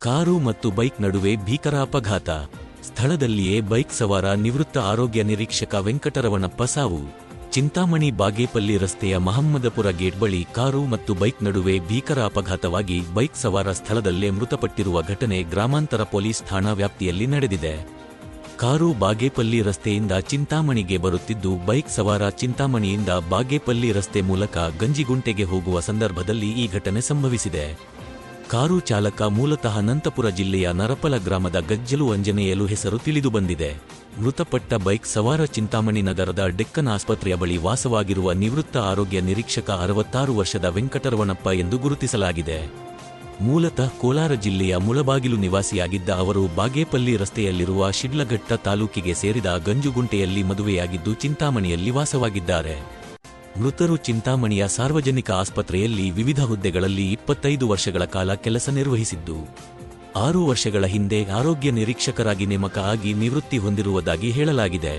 Car ಮತ್ತು bike ನಡುವೆ ಭೀಕರ ಅಪಘಾತ ಸ್ಥಳದಲ್ಲಿಯೇ ಬೈಕ್ ಸವಾರ ನಿವೃತ್ತ ಆರೋಗ್ಯ ನಿರೀಕ್ಷಕ ವೆಂಕಟರವಣಪ್ಪ ಸಾವು. ಚಿಂತಾಮಣಿ ಬಾಗೇಪಲ್ಲಿ ರಸ್ತೆಯ ಮಹಮ್ಮದಪುರ ಗೇಟ್ ಬಳಿ ಕಾರು ಮತ್ತು ಬೈಕ್ ನಡುವೆ ಭೀಕರ ಅಪಘಾತವಾಗಿ ಬೈಕ್ ಸವಾರ ಸ್ಥಳದಲ್ಲೇ ಮೃತಪಟ್ಟಿರುವ ಘಟನೆ ಗ್ರಾಮಾಂತರ ಪೊಲೀಸ್ ಠಾಣಾ ವ್ಯಾಪ್ತಿಯಲ್ಲಿ ನಡೆದಿದೆ. ಕಾರು ಬಾಗೇಪಲ್ಲಿ ರಸ್ತೆಯಿಂದ ಚಿಂತಾಮಣಿಗೆ ಬರುತ್ತಿದ್ದು ಬೈಕ್ ಸವಾರ ಚಿಂತಾಮಣಿಯಿಂದ ಬಾಗೇಪಲ್ಲಿ ರಸ್ತೆ ಮೂಲಕ ಗಂಜಿಗುಂಟೆಗೆ ಹೋಗುವ ಸಂದರ್ಭದಲ್ಲಿ ಈ ಘಟನೆ ಸಂಭವಿಸಿದೆ. ಕಾರು ಚಾಲಕ ಮೂಲತಃ ಅನಂತಪುರ ಜಿಲ್ಲೆಯ ನರಪಲ ಗ್ರಾಮದ ಗಜ್ಜಲು ಅಂಜನೇಯಲು ಹೆಸರು ತಿಳಿದುಬಂದಿದೆ ಮೃತಪಟ್ಟ ಬೈಕ್ ಸವಾರ ಚಿಂತಾಮಣಿ ನಗರದ ಡೆಕ್ಕನ್ ಆಸ್ಪತ್ರೆಯ ಬಳಿ ವಾಸವಾಗಿರುವ ನಿವೃತ್ತ ಆರೋಗ್ಯ ನಿರೀಕ್ಷಕ ಅರವತ್ತಾರು ವರ್ಷದ ವೆಂಕಟರವಣಪ್ಪ ಎಂದು ಗುರುತಿಸಲಾಗಿದೆ. ಮೂಲತಃ ಕೋಲಾರ ಜಿಲ್ಲೆಯ ಮುಳಬಾಗಿಲು ನಿವಾಸಿಯಾಗಿದ್ದ ಅವರು ಬಾಗೇಪಲ್ಲಿ ರಸ್ತೆಯಲ್ಲಿರುವ ಶಿಡ್ಲಘಟ್ಟ ತಾಲೂಕಿಗೆ ಸೇರಿದ ಗಂಜುಗುಂಟೆಯಲ್ಲಿ ಮದುವೆಯಾಗಿದ್ದು ಚಿಂತಾಮಣಿಯಲ್ಲಿ ವಾಸವಾಗಿದ್ದಾರೆ. ಮೃತರು ಚಿಂತಾಮಣಿಯ ಸಾರ್ವಜನಿಕ ಆಸ್ಪತ್ರೆಯಲ್ಲಿ ವಿವಿಧ ಹುದ್ದೆಗಳಲ್ಲಿ ಇಪ್ಪತ್ತೈದು ವರ್ಷಗಳ ಕಾಲ ಕೆಲಸ ನಿರ್ವಹಿಸಿದ್ದು, ಆರು ವರ್ಷಗಳ ಹಿಂದೆ ಆರೋಗ್ಯ ನಿರೀಕ್ಷಕರಾಗಿ ನೇಮಕ ಆಗಿ ನಿವೃತ್ತಿ ಹೊಂದಿರುವುದಾಗಿ ಹೇಳಲಾಗಿದೆ.